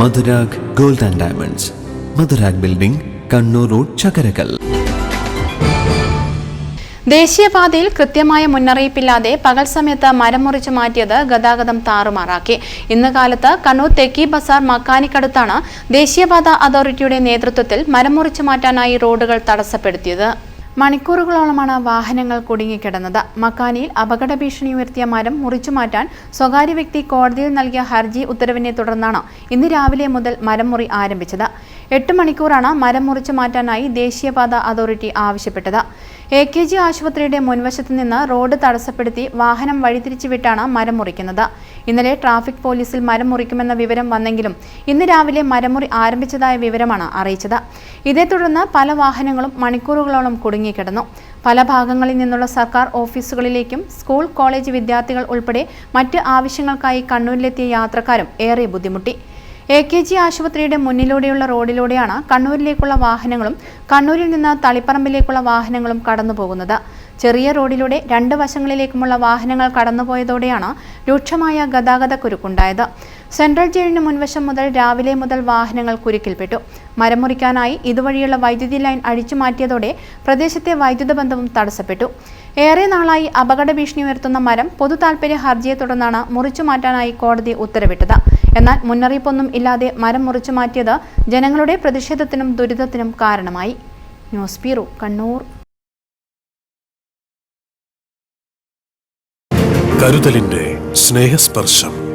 Madhurag gold and diamonds. Madhurag building Kannur road Chakkarakal. ദേശീയപാതയിൽ കൃത്യമായ മുന്നറിയിപ്പില്ലാതെ പകൽ സമയത്ത് മരം മുറിച്ചു മാറ്റിയത് ഗതാഗതം താറുമാറാക്കി. ഇന്ന് കാലത്ത് കണ്ണൂർ തെക്കി ബസാർ മക്കാനിക്കടുത്താണ് ദേശീയപാത അതോറിറ്റിയുടെ നേതൃത്വത്തിൽ മരം മുറിച്ചു മാറ്റാനായി റോഡുകൾ തടസ്സപ്പെടുത്തിയത്. മണിക്കൂറുകളോളമാണ് വാഹനങ്ങൾ കുടുങ്ങിക്കിടന്നത്. മക്കാനിയിൽ അപകട ഭീഷണി ഉയർത്തിയ മരം മുറിച്ചു മാറ്റാൻ സ്വകാര്യ വ്യക്തി കോടതിയിൽ നൽകിയ ഹർജി ഉത്തരവിനെ തുടർന്നാണ് ഇന്ന് രാവിലെ മുതൽ മരം മുറി ആരംഭിച്ചത്. എട്ട് മണിക്കൂറാണ് മരം മുറിച്ചു മാറ്റാനായി ദേശീയപാത അതോറിറ്റി ആവശ്യപ്പെട്ടത്. എ കെ ജി ആശുപത്രിയുടെ മുൻവശത്ത് നിന്ന് റോഡ് തടസ്സപ്പെടുത്തി വാഹനം വഴിതിരിച്ചുവിട്ടാണ് മരം മുറിക്കുന്നത്. ഇന്നലെ ട്രാഫിക് പോലീസിൽ മരം മുറിക്കുമെന്ന വിവരം വന്നെങ്കിലും ഇന്ന് രാവിലെ മരമുറി ആരംഭിച്ചതായ വിവരമാണ് അറിയിച്ചത്. ഇതേ തുടർന്ന് പല വാഹനങ്ങളും മണിക്കൂറുകളോളം കുടുങ്ങിക്കിടന്നു പല ഭാഗങ്ങളിൽ നിന്നുള്ള സർക്കാർ ഓഫീസുകളിലേക്കും സ്കൂൾ കോളേജ് വിദ്യാർത്ഥികൾ ഉൾപ്പെടെ മറ്റ് ആവശ്യങ്ങൾക്കായി കണ്ണൂരിലെത്തിയ യാത്രക്കാരും ഏറെ ബുദ്ധിമുട്ടി. എ കെ ജി ആശുപത്രിയുടെ മുന്നിലൂടെയുള്ള റോഡിലൂടെയാണ് കണ്ണൂരിലേക്കുള്ള വാഹനങ്ങളും കണ്ണൂരിൽ നിന്ന് തളിപ്പറമ്പിലേക്കുള്ള വാഹനങ്ങളും കടന്നുപോകുന്നത്. ചെറിയ റോഡിലൂടെ രണ്ട് വശങ്ങളിലേക്കുമുള്ള വാഹനങ്ങൾ കടന്നുപോയതോടെയാണ് രൂക്ഷമായ ഗതാഗത കുരുക്കുണ്ടായത്. സെൻട്രൽ ജയിലിന് മുൻവശം മുതൽ രാവിലെ മുതൽ വാഹനങ്ങൾ കുരുക്കിൽപ്പെട്ടു. മരം മുറിക്കാനായി ഇതുവഴിയുള്ള വൈദ്യുതി ലൈൻ അഴിച്ചു മാറ്റിയതോടെ പ്രദേശത്തെ വൈദ്യുത ബന്ധവും തടസ്സപ്പെട്ടു. ഏറെ നാളായി അപകട ഭീഷണി ഉയർത്തുന്ന മരം പൊതു താൽപര്യ ഹർജിയെ തുടർന്നാണ് മുറിച്ചു മാറ്റാനായി കോടതി ഉത്തരവിട്ടത്. എന്നാൽ മുന്നറിയിപ്പൊന്നും ഇല്ലാതെ മരം മുറിച്ചു മാറ്റിയത് ജനങ്ങളുടെ പ്രതിഷേധത്തിനും ദുരിതത്തിനും കാരണമായി. News bureau Kannur. കരുതലിന്റെ സ്നേഹസ്പർശം.